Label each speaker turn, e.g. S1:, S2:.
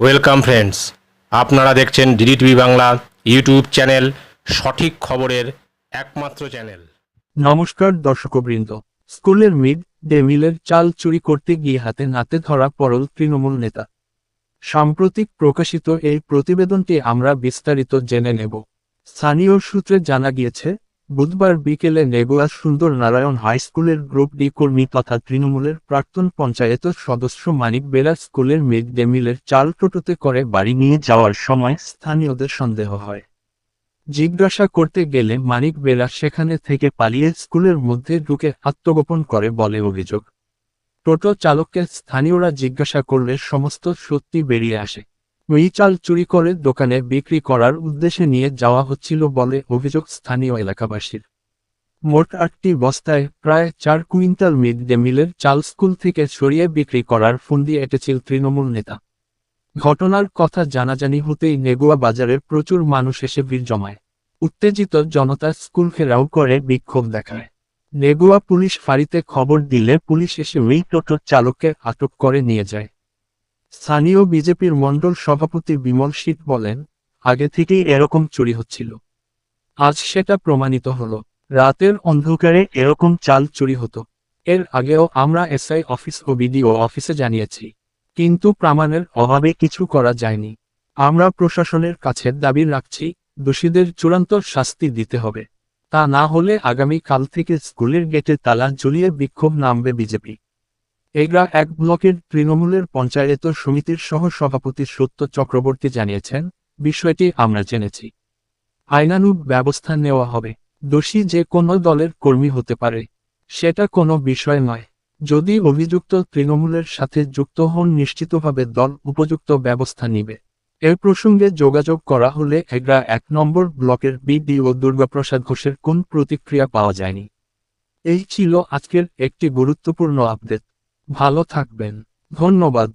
S1: Welcome friends আপনারা দেখছেন DD TV Bangla YouTube channel সঠিক খবরের একমাত্র চ্যানেল
S2: নমস্কার, দর্শকবৃন্দ। স্কুলের মিড ডে মিলের চাল চুরি করতে গিয়ে হাতে নাতে ধরা পড়ল তৃণমূল নেতা। সাম্প্রতিক প্রকাশিত এই প্রতিবেদনটি আমরা বিস্তারিত জেনে নেব। স্থানীয় সূত্রে জানা গিয়েছে বুধবার বিকেলে নেগুয়া সুন্দর নারায়ণ হাই স্কুলের গ্রুপ ডি কর্মী তথা তৃণমূলের প্রাক্তন পঞ্চায়েত সদস্য মানিক বেলা স্কুলের মিড ডে মিলের চাল টোটোতে করে বাড়ি নিয়ে যাওয়ার সময় স্থানীয়দের সন্দেহ হয়। জিজ্ঞাসা করতে গেলে মানিক বেলা সেখানে থেকে পালিয়ে স্কুলের মধ্যে ঢুকে আত্মগোপন করে বলে অভিযোগ। টোটো চালককে স্থানীয়রা জিজ্ঞাসা করলে সমস্ত সত্যি বেরিয়ে আসে। ওই চাল চুরি করে দোকানে বিক্রি করার উদ্দেশ্যে নিয়ে যাওয়া হচ্ছিল বলে অভিযোগ স্থানীয় এলাকাবাসীর। মোট আটটি বস্তায় প্রায় চার কুইন্টাল মিড ডে মিলের চাল স্কুল থেকে সরিয়ে বিক্রি করার ফন্দি এঁটেছিল তৃণমূল নেতা। ঘটনার কথা জানাজানি হতেই নেগুয়া বাজারের প্রচুর মানুষ এসে ভিড় জমায়। উত্তেজিত জনতা স্কুল ঘেরাও করে বিক্ষোভ দেখায়। নেগুয়া পুলিশ ফাঁড়িতে খবর দিলে পুলিশ এসে ওই টোটোর চালককে আটক করে নিয়ে যায়। স্থানীয় বিজেপির মণ্ডল সভাপতি বিমল শীত বলেন, আগে থেকেই এরকম চুরি হচ্ছিল। আজ সেটা প্রমাণিত হল। রাতের অন্ধকারে এরকম চাল চুরি হতো। এর আগেও আমরা এসআই অফিস ও বিডিও অফিসে জানিয়েছি। কিন্তু প্রমাণের অভাবে কিছু করা যায়নি। আমরা প্রশাসনের কাছে দাবি রাখছি, দোষীদের চূড়ান্ত শাস্তি দিতে হবে। তা না হলে আগামী কাল থেকে স্কুলের গেটে তালা ঝুলিয়ে বিক্ষোভ নামবে বিজেপি। এগরা এক ব্লকের তৃণমূলের পঞ্চায়েত সমিতির সহ সভাপতি সত্য চক্রবর্তী জানিয়েছেন, বিষয়টি আমরা জেনেছি। আইনানুগ ব্যবস্থা নেওয়া হবে। দোষী যে কোনো দলের কর্মী হতে পারে। সেটা কোনো বিষয় নয়। যদি অভিযুক্ত তৃণমূলের সাথে যুক্ত হন, নিশ্চিতভাবে দল উপযুক্ত ব্যবস্থা নিবে। এর প্রসঙ্গে যোগাযোগ করা হলে এগ্রা এক নম্বর ব্লকের বিডিও দুর্গাপ্রসাদ ঘোষের কোন প্রতিক্রিয়া পাওয়া যায়নি। এই ছিল আজকের একটি গুরুত্বপূর্ণ আপডেট। ভালো থাকবেন। ধন্যবাদ।